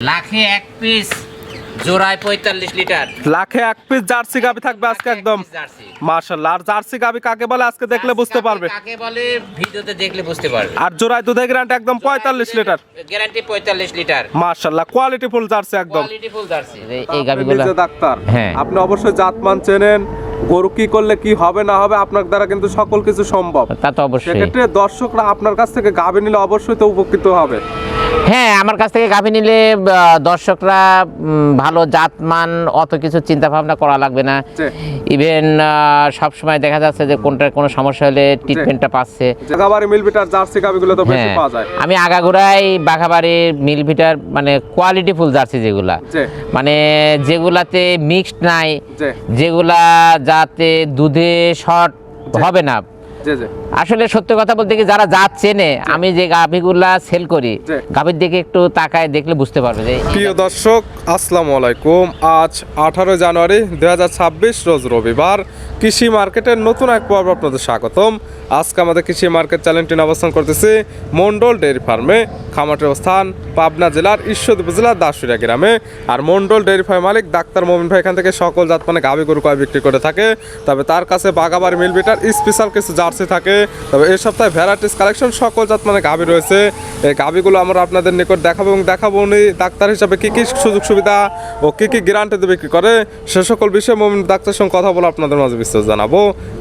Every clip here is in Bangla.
লাখে এক পিস জোড়ায় পঁয়তাল্লিশ লিটার। লাখে এক পিস জার্সি গাবি থাকবে আজকে একদম। জার্সি। মাশাল্লাহ আর জার্সি গাবি কাকে বলে আজকে দেখলে বুঝতে পারবে। কাকে বলে ভিডিওতে দেখলে বুঝতে পারবে। আর জোড়ায় দুধের গ্রান্ট একদম পঁয়তাল্লিশ লিটার। গ্যারান্টি পঁয়তাল্লিশ লিটার। মাশাল্লাহ কোয়ালিটি ফুল জার্সি একদম। Quality full Jersey. এই গাবিগুলো ডাক্তার হ্যাঁ। আপনি অবশ্যই জাতমান চেনেন গরু কি করলে কি হবে না হবে আপনার দ্বারা কিন্তু সকল কিছু সম্ভব। তা তো অবশ্যই। সেক্ষেত্রে দর্শকরা আপনার কাছ থেকে গাবি নিলে অবশ্যই তো উপকৃত হবে। হ্যাঁ আমার কাছ থেকে গাভী নিলে দর্শকরা ভালো জাতমান অত কিছু চিন্তা ভাবনা করা লাগবে না। ইভেন সব সময় দেখা যাচ্ছে যে কোনটার কোনো সমস্যা হলে ট্রিটমেন্টটা পাচ্ছে। জাগাবাড়ি মিলবিটার জার্সি গাবিগুলো তো বেশি হ্যাঁ। পাওয়া যায়। আমি আগাগোড়াই বাঘাবাড়ির মিলভিটার মানে কোয়ালিটি ফুল জার্সি যেগুলা। মানে যেগুলাতে মিক্সড নাই যেগুলা যাতে দুধে শর্ট হবে না। আসলে সত্য কথা বলতে কি যারা জাত চেনে আমি যে গাভীগুলা সেল করি গাভীর দিকে একটু তাকায় দেখলে বুঝতে পারবে যে প্রিয় দর্শক আসসালামু আলাইকুম। আজ আঠারো জানুয়ারি দুই রোজ রবিবার। কৃষি মার্কেটের নতুন এক পর্ব আপনাদের স্বাগতম। আজকে আমাদের কৃষি মার্কেট চ্যানেলটি অবস্থান করতেছি মন্ডল ডেয়ারি ফার্মে খামাটের অবস্থান পাবনা জেলার ঈশ্বর উপজেলার দাসুরিয়া গ্রামে। আর মন্ডল ডেয়ারি ফার্ম মালিক ডাক্তার মোমিন ভাই এখান থেকে সকল জাত মানে গাভী গরু কয় বিক্রি করে থাকে। তবে তার কাছে বাগাবার মিল বিটার স্পেশাল কিছু জার্সি থাকে। তবে এই সপ্তাহে ভ্যারাইটিস কালেকশন সকল জাত মানে গাভী রয়েছে। এই গাভীগুলো আমরা আপনাদের নিকট দেখাবো এবং দেখাবো উনি ডাক্তার হিসাবে কি কি সুযোগ সুবিধা ও কি কি গ্যারান্টিতে বিক্রি করে। সে সকল বিষয়ে মোমিন ডাক্তারের সঙ্গে কথা বলে আপনাদের মাঝে বিস্তারিত জানাব।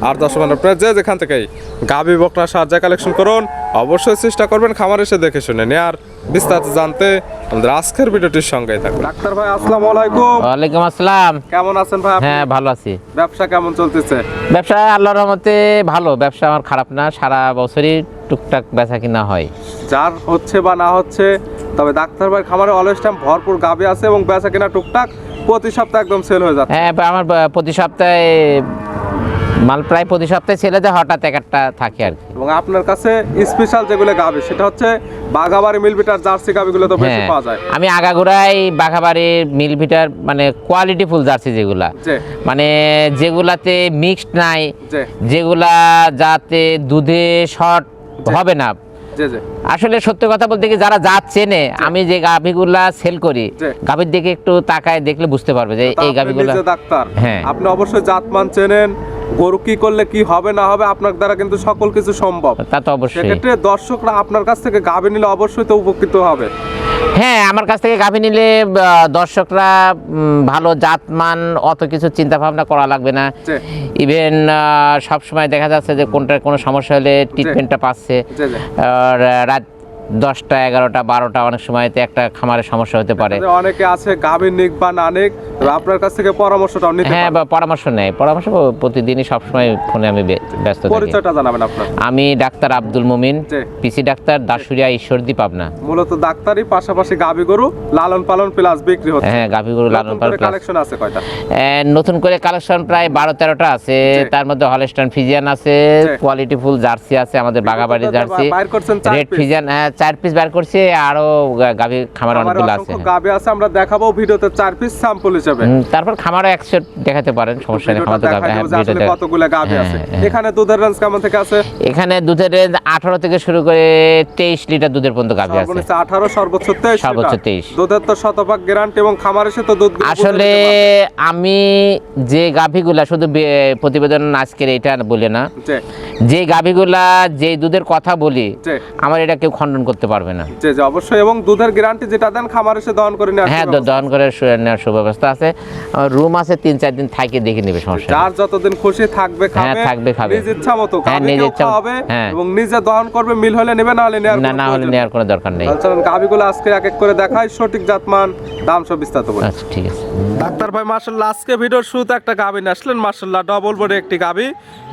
আর দর্শক আপনারা যে যেখান থেকেই গাভী বকনা সাহায্য কালেকশন করুন, অবশ্যই চেষ্টা করবেন খামার এসে দেখে শুনে নিয়ে আর বিস্তারিত জানতে আমাদের আজকের ভিডিওটির সঙ্গেই থাকবে ডাক্তার ভাই আসসালামু আলাইকুম। ওয়ালাইকুম আসসালাম। কেমন আছেন ভাই হ্যাঁ ভালো আছি। ব্যবসা কেমন চলতেছে? ব্যবসা আল্লাহর রহমতে ভালো ব্যবসা আমার খারাপ না সারা বছরই টুকটাক বেচা কিনা হয়। যার হচ্ছে বা না হচ্ছে তবে ডাক্তার ভাই খামারে অলওয়েজ টাইম ভরপুর গাবি আছে এবং বেচা কিনা টুকটাক প্রতি সপ্তাহে একদম সেল হয়ে যাচ্ছে। হ্যাঁ আমার প্রতি সপ্তাহে মাল প্রায় প্রতি সপ্তাহে ছেলে যে হঠাৎ এক একটা থাকে আর কি। এবং আপনার কাছে স্পেশাল যেগুলো গাবি সেটা হচ্ছে বাগাবাড়ি মিলবিটার জার্সি গাবিগুলো তো বেশি হ্যাঁ। পাওয়া যায়। আমি আগাগোড়াই বাঘাবাড়ির মিলভিটার মানে কোয়ালিটি ফুল জার্সি যেগুলা। মানে যেগুলাতে মিক্সড নাই যেগুলা যাতে দুধে শর্ট হবে না। আসলে সত্য কথা বলতে কি যারা জাত চেনে আমি যে গাভীগুলা সেল করি। গাভীর দিকে একটু তাকায় দেখলে বুঝতে পারবে যে এই গাভীগুলা ডাক্তার। হ্যাঁ। আপনি অবশ্যই জাতমান চেনেন গরু কি করলে কি হবে না হবে আপনার দ্বারা কিন্তু সকল কিছু সম্ভব। তা তো অবশ্যই। সেক্ষেত্রে দর্শকরা আপনার কাছ থেকে গাবি নিলে অবশ্যই তো উপকৃত হবে। হ্যাঁ আমার কাছ থেকে গাভী নিলে দর্শকরা ভালো জাতমান অত কিছু চিন্তা ভাবনা করা লাগবে না। ইভেন সব সময় দেখা যাচ্ছে যে কোনটার কোনো সমস্যা হলে ট্রিটমেন্টটা পাচ্ছে। আর রাত দশটা এগারোটা বারোটা অনেক সময়তে একটা খামারের সমস্যা হতে পারে। অনেকে আছে গাভীর নিক বা না নিক আপনার কাছ থেকে পরামর্শটাও নিতে হ্যাঁ বা পরামর্শ নেয় পরামর্শ প্রতিদিনই সবসময় ফোনে আমি ব্যস্ত থাকি। পরিচয়টা জানাবেন আপনার। আমি ডাক্তার আব্দুল মুমিন পিসি ডাক্তার দাসুরিয়া ঈশ্বরদী পাবনা। মূলত ডাক্তারি পাশাপাশি গাভী গরু লালন পালন প্লাস বিক্রি হচ্ছে। হ্যাঁ গাভীগুলো লালন পালন। কালেকশন আছে কয়টা? নতুন করে কালেকশন প্রায় বারো তেরোটা আছে। তার মধ্যে হলস্টান ফিজিয়ান আছে। কোয়ালিটি ফুল জার্সি আছে আমাদের বাগাবাড়ি বিগত জার্সি রেড ফিজিয়ান হ্যাঁ চার পিস বার করছে আরও গাভী খামার অনেকগুলো আছে। গাভী আছে আমরা দেখাবো ভিডিওতে চার পিস স্যাম্পল হিসেবে। তারপর খামারও একশো দেখাতে পারেন সমস্যা নেই খামার তো গাভী ভিডিওতে- কতগুলো গাভী হ্যাঁ, আছে। হ্যাঁ। এখানে দুধের রেঞ্জ কেমন থেকে আছে? এখানে দুধের রেঞ্জ আঠারো থেকে শুরু করে তেইশ লিটার দুধের পর্যন্ত গাভী আছে। সর্বনিম্ন আঠারো সর্বোচ্চ তেইশ সর্বোচ্চ লিটার। 23 দুধের তো শতভাগ গ্যারান্টি এবং খামার এসে তো দুধ আসলে আমি যে গাভীগুলা শুধু প্রতিবেদন আজকের এটা বলে না যে গাভীগুলা যে দুধের কথা বলি আমার এটা কেউ খণ্ডন করতে পারবে না। জি জি অবশ্যই। এবং দুধের গ্যারান্টি যেটা দেন খামার এসে দহন করে নেওয়ার হ্যাঁ দহন করে নেওয়ার সুব্যবস্থা আছে। রুম আছে তিন চার দিন থাকে দেখে নেবে সমস্যা যার যতদিন খুশি থাকবে খাবে হ্যাঁ, থাকবে, খাবে। নিজ ইচ্ছা মতো হ্যাঁ, খাবে নিজ ইচ্ছা। খাওয়াবে হ্যাঁ। এবং নিজে দহন করবে মিল হলে নেবে না হলে নেওয়ার না না হলে নেওয়ার কোনো দরকার নেই। চলুন গাভিগুলো আজকে এক এক করে দেখাই সঠিক জাতমান দাম সব বিস্তারিত বলি। আচ্ছা ঠিক আছে। ডাক্তার ভাই মার্শাল্লাহ আজকে ভিডিওর শুরুতে একটা গাভি নিয়ে আসলেন মার্শাল্লাহ ডবল বডি একটি গাভি।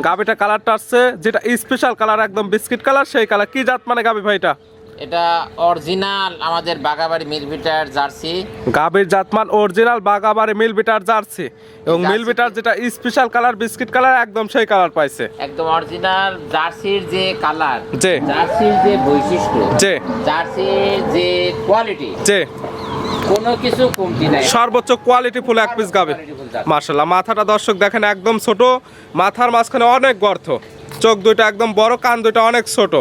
গাভিটা কালারটা আসছে যেটা স্পেশাল কালার একদম বিস্কিট কালার সেই কালার কি জাত মানে গাভি ভাইটা এটা অরিজিনাল আমাদের বাগাবাড়ি মিলভিটার জার্সি। গাভির জাতমান অরিজিনাল বাগাবারে মিল বিটার জার্সি এবং মিল বিটার যেটা স্পেশাল কালার বিস্কিট কালার একদম সেই কালার পাইছে। একদম অরিজিনাল জার্সির যে কালার জি। জার্সির যে বৈশিষ্ট্য জি। জার্সির যে কোয়ালিটি যে কোনো কিছু কমতি নাই। সর্বোচ্চ কোয়ালিটি ফুল এক পিস গাবে Quality-full মাথাটা দর্শক দেখেন একদম ছোট মাথার মাঝখানে অনেক গর্ত। চোখ দুইটা একদম বড় কান দুইটা অনেক ছোট।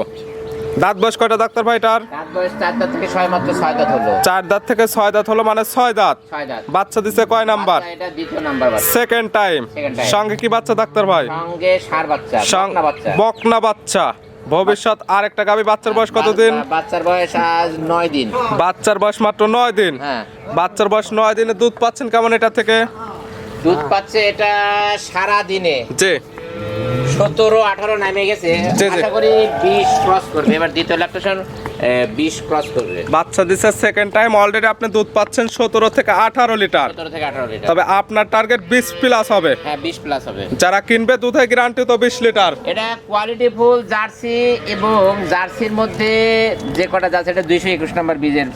দাঁত বয়স কয়টা ডাক্তার ভাই এটার? দাঁত বয়স চার দাঁত থেকে ছয় মাত্র ছয় দাঁত হলো। চার দাঁত থেকে ছয় দাঁত হলো মানে ছয় দাঁত। ছয় দাঁত। বাচ্চা দিছে কয় নাম্বার? এটা দ্বিতীয় নাম্বার সেকেন্ড টাইম সঙ্গে কি বাচ্চা ডাক্তার ভাই? সঙ্গে সার বাচ্চা বকনা বাচ্চা। বকনা বাচ্চা। ভবিষ্যৎ আর একটা গাবি বাচ্চার বয়স কতদিন? বাচ্চার বয়স আজ নয় দিন। বাচ্চার বয়স মাত্র নয় দিন। হ্যাঁ। বাচ্চার বয়স নয় দিনে দুধ পাচ্ছেন কেমন এটা থেকে? দুধ পাচ্ছে এটা সারা দিনে। যে সতেরো আঠারো নামে গেছে। আশা করি বিশ ক্রস করবে। এবার দ্বিতীয় ল্যাকটেশন বিশ ক্রস করবে। বাচ্চা দিছে সেকেন্ড টাইম অলরেডি আপনি দুধ পাচ্ছেন সতেরো থেকে আঠারো লিটার। সতেরো থেকে আঠারো লিটার। তবে আপনার টার্গেট বিশ প্লাস হবে। হ্যাঁ বিশ প্লাস হবে। যারা কিনবে দুধে গ্যারান্টি তো বিশ লিটার। এটা কোয়ালিটি ফুল জার্সি এবং জার্সির মধ্যে যে কটা জার্সি এটা দুইশো একুশ নাম্বার বীজের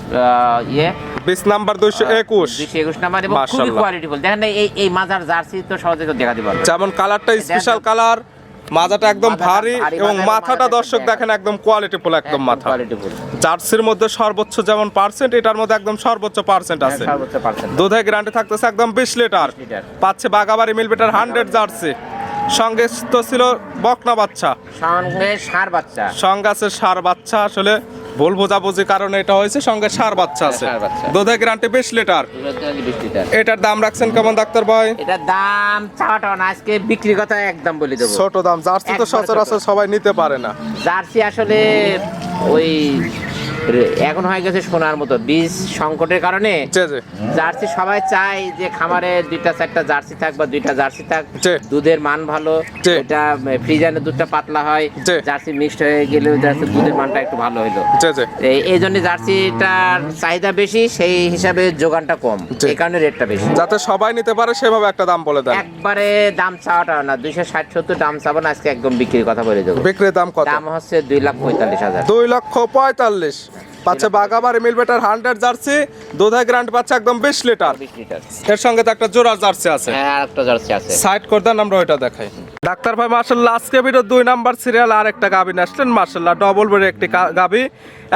ইয়ে। বিশ নাম্বার দুইশো একুশ। দুইশো একুশ নাম্বার এবং খুবই কোয়ালিটি ফুল দেখেন এই এই মাজার জার্সি তো সহজে কেউ দেখাতে পারবে যেমন কালারটা স্পেশাল কালার মাজাটা একদম ভারী এবং মাথাটা- দর্শক দেখেন। একদম কোয়ালিটি ফুল একদম মাথা। জার্সির মধ্যে সর্বোচ্চ যেমন পার্সেন্ট এটার মধ্যে একদম সর্বোচ্চ পার্সেন্ট আছে। সর্বোচ্চ পার্সেন্ট দুধে গ্যারান্টি থাকতেছে একদম বিশ লিটার। পাচ্ছে বাগাবাড়ি মিল বেটার হান্ড্রেড জার্সি। সঙ্গে তো ছিল বকনা বাচ্চা। সঙ্গে সার বাচ্চা। সঙ্গে আছে সার বাচ্চা আসলে ভুল বোঝাবুঝি কারণে এটা হয়েছে সঙ্গে সার বাচ্চা আছে। ষাঁড় বাচ্চা। দুধে গ্রান্টি বিশ লিটার। এটার দাম রাখছেন কেমন ডাক্তার ভাই? এটার দাম চাওয়াটা আজকে বিক্রি কথা একদম বলে দেবো। ছোট দাম জার্সি তো সচরাচর সবাই নিতে পারে না। জার্সি আসলে ওই এখন হয়ে গেছে সোনার মতো। বীজ সংকটের কারণে জার্সি সবাই চায় যে খামারে দুইটা চারটা জার্সি থাক বা দুইটা জার্সি থাক দুধের মান ভালো। এটা ফ্রিজানের দুধটা পাতলা হয় জার্সি মিক্সড হয়ে গেলেও জার্সি দুধের মানটা একটু ভালো হলো জি এই- জন্য জার্সিটার চাহিদা বেশি সেই হিসাবে যোগানটা কম। এই কারণে রেটটা বেশি। যাতে সবাই নিতে পারে সেভাবে একটা দাম বলে দেন। একবারে দাম চাওয়াটা না দুইশো ষাট সত্তর দাম চাবো না আজকে একদম বিক্রির কথা বলে দেবো। বিক্রির দাম কত? দাম হচ্ছে দুই লাখ পঁয়তাল্লিশ হাজার। দুই লক্ষ পঁয়তাল্লিশ। পাচ্ছে Baghabar milk better hundred jersey দুধে গ্রান্ড পাচ্ছে একদম বিশ লিটার। এর সঙ্গে তো একটা জোড়া জার্সি আছে। হ্যাঁ একটা জার্সি আছে। সাইড করে দেন আমরা ওইটা দেখাই। ডাক্তার ভাই মার্শাল্লাহ আজকে ভিডিও দুই নাম্বার সিরিয়াল আর একটা গাবি আসলেন। মার্শাল্লাহ ডবল বেড একটি গাবি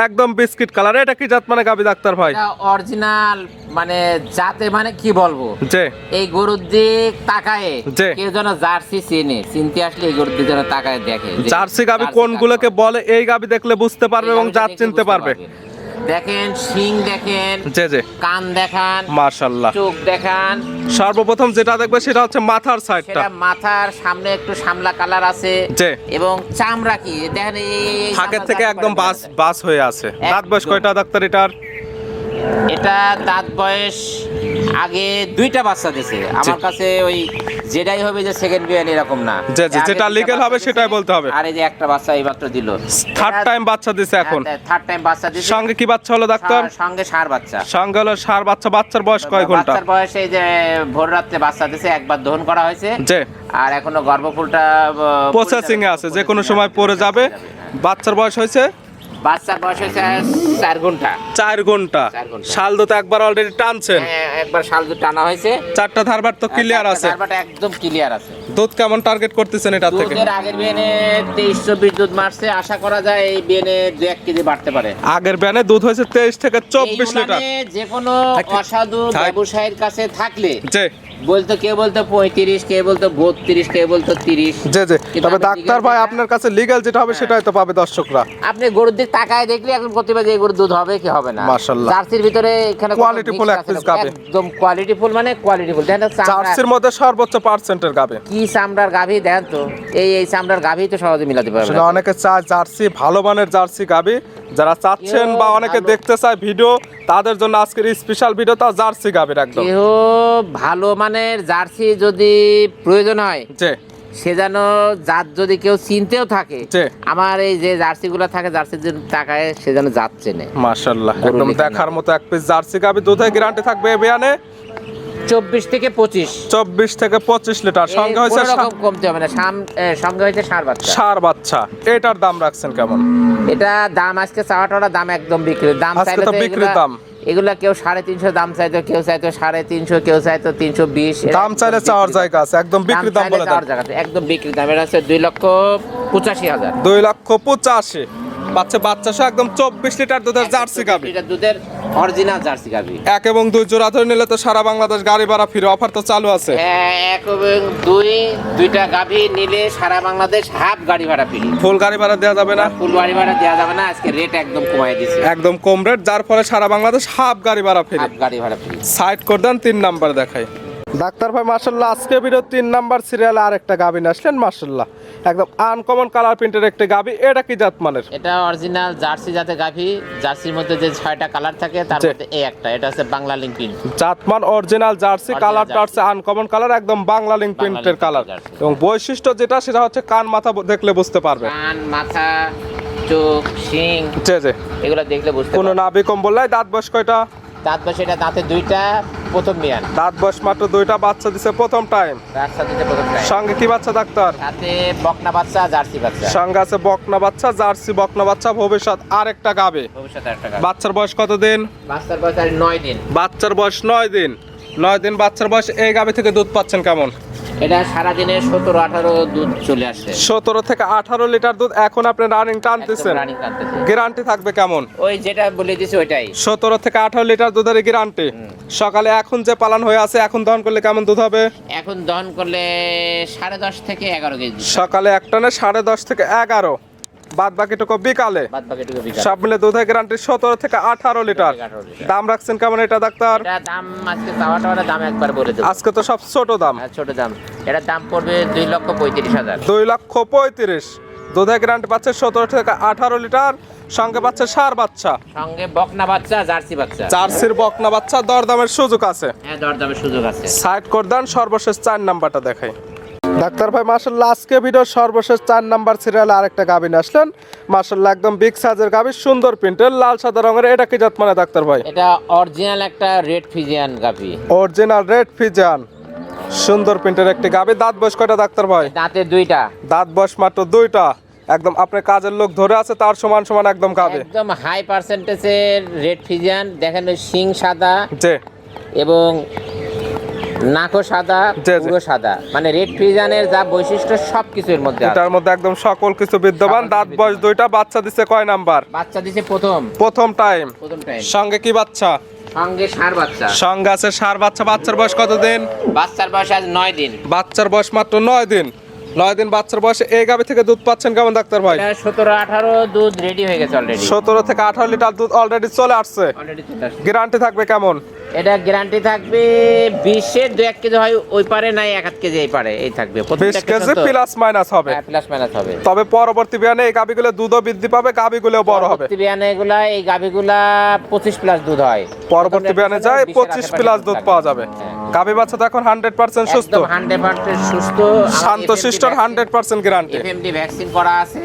একদম বিস্কিট কালার এটা কি জাত মানে গাবি ডাক্তার ভাই? অরিজিনাল মানে জাতে মানে কি বলব? যে এই গরুর দিক তাকায় জি। কেউ যেন জার্সি চিনে। চিনতে আসলে এই গরুর দিক যেন তাকায় দেখে। জার্সি গাবি কোনগুলোকে বলে এই গাবি দেখলে বুঝতে পারবে এবং জাত চিনতে পারবে। দেখেন শিং দেখেন জি জি। কান দেখান মার্শাল্লাহ চোখ দেখান। সর্বপ্রথম যেটা দেখবে সেটা হচ্ছে মাথার সাইডটা সেটা মাথার সামনে একটু সামলা কালার আছে জি। এবং চামড়া কি? দেখেন এই- থেকে একদম বাস বাস হয়ে আছে। দাঁত বয়স। কয়টা ডাক্তার এটার? এটা দাঁত বয়স আগে দুইটা বাচ্চা দিছে। আমার কাছে ওই যেটাই হবে যে সেকেন্ড বিয়ান এরকম না। যেটা বাচ্চা হবে সেটাই বলতে হবে। আর যে একটা বাচ্চা এই মাত্র দিল। থার্ড টাইম বাচ্চা দিছে এখন। থার্ড টাইম বাচ্চা দিছে। সঙ্গে কি বাচ্চা হলো ডাক্তার? সঙ্গে সার বাচ্চা। সঙ্গে হলো সার বাচ্চা। বাচ্চার বয়স কয় ঘণ্টা? বাচ্চার বয়স এই যে ভোর রাত্রে বাচ্চা দিছে একবার দহন করা হয়েছে। যে আর এখনও গর্ভফুলটা প্রসেসিং এ আছে যে কোনো সময় পড়ে যাবে। বাচ্চার বয়স হয়েছে বাচ্চার বয়স হয়েছে চার ঘণ্টা। চার ঘণ্টা। শাল দুটো একবার অলরেডি টানছেন। হ্যাঁ, একবার শাল দুধ টানা হয়েছে। চারটা ধারবার তো ক্লিয়ার আছে। তারপরে একদম ক্লিয়ার আছে। দুধ কেমন টার্গেট করতেছেন এটা থেকে? দুধের আগের বিয়ানে তেইশ চব্বিশ দুধ মারছে। আশা করা যায় এই বিয়ানে দু এক কেজি বাড়তে পারে। আগের ব্যানে দুধ হয়েছে তেইশ থেকে চব্বিশ এই লিটার। উনানে যে কোনো অসাধু ব্যবসায়ীর কাছে থাকলে বলতো কেউ বলতো পঁয়ত্রিশ কে বলতো বত্রিশ কে বলতো তিরিশ। যে কিন্তু তবে ডাক্তার ভাই আপনার কাছে লিগ্যাল যেটা হবে সেটাই তো পাবে দর্শকরা। আপনি গরুর দিক তাকায় দেখলে এখন করতে পারে যে গরুর দুধ হবে কি হবে না। মাশাআল্লাহ। জার্সির ভিতরে এখানে এক আছে? গাবে। একদম কোয়ালিটি ফুল মানে কোয়ালিটি ফুল দেখেন জার্সির মধ্যে সর্বোচ্চ পার্সেন্টের গাবে কি চামড়ার গাভী? দেখেন তো। এই এই চামড়ার গাভী তো সহজে মিলাতে পারবে অনেকে চায় জার্সি ভালো মানের জার্সি গাবি যারা চাচ্ছেন বা অনেকে দেখতে চায় ভিডিও তাদের জন্য আজকের স্পেশাল ভিডিও তা জার্সি গাবির একদম। কেউ ভালো মানের জার্সি যদি প্রয়োজন হয় যে সে যেন জাত যদি কেউ চিনতেও থাকে জি। আমার এই যে জার্সি গুলো থাকে জার্সির জন্য টাকায় সে যেন জাত চেনে। মাশাআল্লাহ গরু একদম দেখার মতো এক পিস জার্সি গাবি দুধে গ্যারান্টি থাকবে এ বিয়ানে। চব্বিশ থেকে পঁচিশ। চব্বিশ থেকে পঁচিশ লিটার। সঙ্গে হয়েছে রকম কমতে হবে না। সঙ্গে হয়েছে সার বাচ্চা। সার বাচ্চা। এটার দাম রাখছেন কেমন? এটা দাম আজকে চাওয়া টাওয়া দাম একদম বিক্রি দাম। চাইলে তো এগুলা- দাম। এগুলা কেউ সাড়ে তিনশো দাম চাইতো কেউ চাইতো সাড়ে তিনশো কেউ চাইতো তিনশো বিশ। দাম চাইলে চাওয়ার জায়গা আছে। একদম বিক্রি দাম বলে জায়গা একদম বিক্রি দাম। এটা হচ্ছে দুই লক্ষ পঁচাশি হাজার। দুই লক্ষ পঁচাশি। পাচ্ছে বাচ্চা সহ একদম চব্বিশ লিটার দুধের জার্সি গাবি লিটার দুধের অরিজিনাল জার্সি গাভি। এক এবং দুই জোড়া ধরে নিলে তো সারা বাংলাদেশ গাড়ি ভাড়া ফিরে অফার তো চালু আছে। হ্যাঁ, এক এবং দুই দুইটা গাভি নিলে সারা বাংলাদেশ হাফ গাড়ি ভাড়া ফ্রি। ফুল গাড়ি ভাড়া দেওয়া যাবে না? ফুল গাড়ি ভাড়া দেওয়া যাবে না আজকে রেট একদম কমাই দিছে একদম কম রেট যার ফলে সারা বাংলাদেশ হাফ গাড়ি ভাড়া ফিরে। হাফ গাড়ি ভাড়া ফ্রি। সাইড করে দেন তিন নাম্বার দেখাই। ডাক্তার ভাই মার্শাল্লাহ আজকে ভিডিও তিন নাম্বার সিরিয়ালে আর একটা গাবি আসলেন মার্শাল্লাহ একদম আনকমন কালার প্রিন্টের একটি গাবি এটা কি জাত মানের? এটা অরিজিনাল জার্সি জাতে গাভি জার্সির মধ্যে যে ছয়টা কালার থাকে তার মধ্যে এই একটা এটা হচ্ছে বাংলা লিঙ্ক প্রিন্ট জাতমান অরিজিনাল জার্সি কালারটা হচ্ছে আনকমন কালার একদম বাংলা লিঙ্ক প্রিন্টের কালার এবং বৈশিষ্ট্য যেটা সেটা হচ্ছে কান মাথা দেখলে বুঝতে পারবে। কান মাথা চোখ শিং যে যে এগুলো দেখলে বুঝতে কোনো নাবি কম্বল নাই দাঁত বয়স কয়টা? দাঁত বয়স এটা দাঁতে দুইটা প্রথম বিয়ান দাঁত বয়স মাত্র দুইটা বাচ্চা দিছে প্রথম টাইম প্রথম। সঙ্গে কি বাচ্চা ডাক্তার? সাথে বকনা বাচ্চা জার্সি বাচ্চা। সঙ্গে আছে বকনা বাচ্চা জার্সি বকনা বাচ্চা। ভবিষ্যৎ আরেকটা গাবে। ভবিষ্যৎ আরেকটা গাবে। বাচ্চার বয়স কত দিন বাচ্চার বয়স আর নয় দিন। বাচ্চার বয়স নয় দিন। নয় দিন বাচ্চার বয়স এই গাভি থেকে দুধ পাচ্ছেন কেমন? এটা সারাদিনে সতেরো আঠারো দুধ চলে আসছে সতেরো থেকে আঠারো লিটার দুধ এখন আপনি রানিং টানতেছেন। রানিং গ্যারান্টি থাকবে কেমন? ওই যেটা বলে দিছি ওইটাই। সতেরো থেকে আঠারো লিটার দুধের গ্যারান্টি সকালে এখন যে পালন হয়ে আছে এখন দহন করলে কেমন দুধ হবে? এখন দহন করলে সাড়ে দশ থেকে এগারো কেজি। সকালে এক টানে সাড়ে দশ থেকে এগারো। বাদ বাকিটুকু বিকালে। সব মিলে দুধের গ্যারান্টি সতেরো থেকে আঠারো লিটার। দাম রাখছেন কেমন এটা ডাক্তার? দাম আজকে চাওয়া টাওয়াটা দাম একবার বলে দেবো। আজকে তো সব ছোট দাম। ছোট দাম। এটার দাম পড়বে দুই লক্ষ পঁয়ত্রিশ হাজার। দুই লক্ষ পঁয়ত্রিশ। দুধের গ্যারান্টি পাচ্ছে সতেরো থেকে আঠারো লিটার। সঙ্গে পাচ্ছে সার বাচ্চা। সঙ্গে বকনা বাচ্চা জার্সি বাচ্চা। জার্সির বকনা বাচ্চা দরদামের সুযোগ আছে। হ্যাঁ দরদামের সুযোগ আছে। সাইড করে দেন সর্বশেষ চার নাম্বারটা দেখাই। ডাক্তার ভাই মার্শাল্লাহ আজকে ভিডিওর সর্বশেষ চার নাম্বার সিরিয়ালে আরেকটা গাবিন আসলেন। মার্শাল্লাহ একদম বিগ সাইজের গাবি সুন্দর প্রিন্টের লাল সাদা রঙের এটা কি জাত মানে ডাক্তার ভাই? এটা অরিজিনাল একটা রেড ফিজিয়ান গাভি। অরিজিনাল রেড ফিজান সুন্দর প্রিন্টের একটি গাবি দাঁত বয়স কয়টা ডাক্তার ভাই? দাঁতে দুইটা। দাঁত বয়স মাত্র দুইটা। একদম আপনার কাজের লোক ধরে আছে তার সমান সমান একদম গাবে একদম হাই পার্সেন্টেজের রেড ফিজিয়ান দেখেন শিং সাদা এবং নাকও সাদা। পুরো সাদা। মানে রেড ফ্রিজানের যা বৈশিষ্ট্য সব কিছুর মধ্যে। এটার মধ্যে একদম সকল কিছু বিদ্যমান। দাঁত বয়স দুইটা বাচ্চা দিছে কয় নাম্বার? বাচ্চা দিছে প্রথম। প্রথম টাইম। প্রথম টাইম। সঙ্গে কি বাচ্চা? সঙ্গে সার বাচ্চা। সঙ্গে আছে সার বাচ্চা। বাচ্চার বয়স কত দিন বাচ্চার বয়স আজ নয় দিন। বাচ্চার বয়স মাত্র নয় দিন। নয় দিন বাচ্চার বয়সে এই গাভি থেকে দুধ পাচ্ছেন কেমন ডাক্তার ভাই? সতেরো আঠারো দুধ রেডি হয়ে গেছে অলরেডি সতেরো থেকে আঠারো লিটার দুধ অলরেডি চলে আসছে। গ্যারান্টি থাকবে কেমন? এটা গ্যারান্টি থাকবে বিশের দু এক কেজি হয় ওই পারে নাই এক আধ কেজি এই পারে এই থাকবে। বিশ কেজি প্লাস মাইনাস হবে। প্লাস মাইনাস হবে। তবে পরবর্তী বিয়ানে এই গাভিগুলো দুধও বৃদ্ধি পাবে গাভিগুলো বড় হবে। পরবর্তী বিয়ানে এগুলা এই গাভিগুলা পঁচিশ প্লাস দুধ হয়। পরবর্তী বিয়ানে যায় পঁচিশ প্লাস দুধ পাওয়া যাবে। গাভি বাচ্চা তো এখন হান্ড্রেড পার্সেন্ট সুস্থ। একদম হান্ড্রেড পার্সেন্ট সুস্থ। শান্ত শিষ্টর hundred percent guarantee FMD vaccine করা আছে।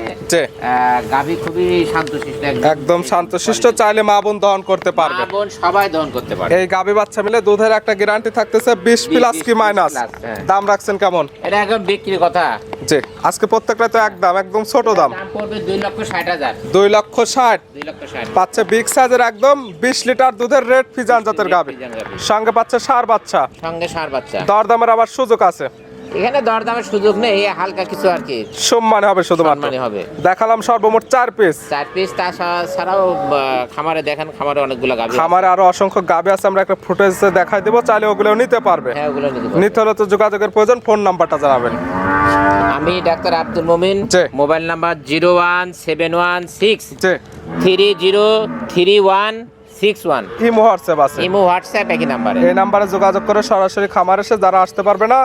গাভী খুবই শান্তশিষ্ট একদম শান্ত শিষ্ট চাইলে মা বোন দহন করতে পারবে। মা বোন সবাই দহন করতে পারে এই গাভি বাচ্চা মিলে দুধের একটা গ্যারান্টি থাকতেছে বিশ প্লাস কি মাইনাস হ্যাঁ। দাম রাখছেন কেমন? এটা একদম বিক্রির কথা। জি। আজকে প্রত্যেকটা তো একদম একদম ছোট দাম। পড়বে দুই লক্ষ ষাট হাজার। দুই লক্ষ ষাট। দুই লক্ষ ষাট। পাচ্ছে বিগ সাইজের একদম বিশ লিটার দুধের রেড ফিজান জাতের গাভী। সঙ্গে পাচ্ছে সার বাচ্চা। সঙ্গে সার বাচ্চা। দরদামের আবার সুযোগ আছে। এখানে দরদামের সুযোগ নেই হালকা কিছু আর কি। সম্মানে হবে শুধুমাত্র। সম্মানী হবে। দেখালাম সর্বমোট চার পিস চার পিস তা ছাড়াও খামারে দেখেন খামারে অনেকগুলো আছে। খামারে আরও অসংখ্য গাভি আছে আমরা একটা ফুটেজ দেখাই দেবো চাইলে ওগুলো নিতে পারবে। হ্যাঁ ওগুলো নিতে পারবেন। নিতে হলে তো যোগাযোগের প্রয়োজন ফোন নাম্বারটা জানাবেন। আমি doctor Abdul Momin. Mobile number zero one seven one six three zero three one six one imo WhatsApp আছে। ইমো হোয়াটসঅ্যাপ একই নাম্বারে। এই নাম্বারে যোগাযোগ করে সরাসরি খামার এসে যারা আসতে পারবে না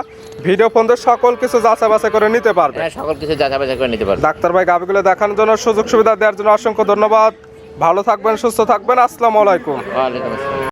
ভিডিও ফোন দিয়ে সকল কিছু যাচাই বাছাই করে নিতে পারবে। হ্যাঁ সকল কিছু যাচাই বাছাই করে নিতে পারবে। ডাক্তার ভাই গাবিগুলো দেখানোর জন্য সুযোগ সুবিধা দেওয়ার জন্য অসংখ্য ধন্যবাদ। ভালো থাকবেন সুস্থ থাকবেন। আসসালামু আলাইকুম। ওয়ালাইকুম আসসালাম।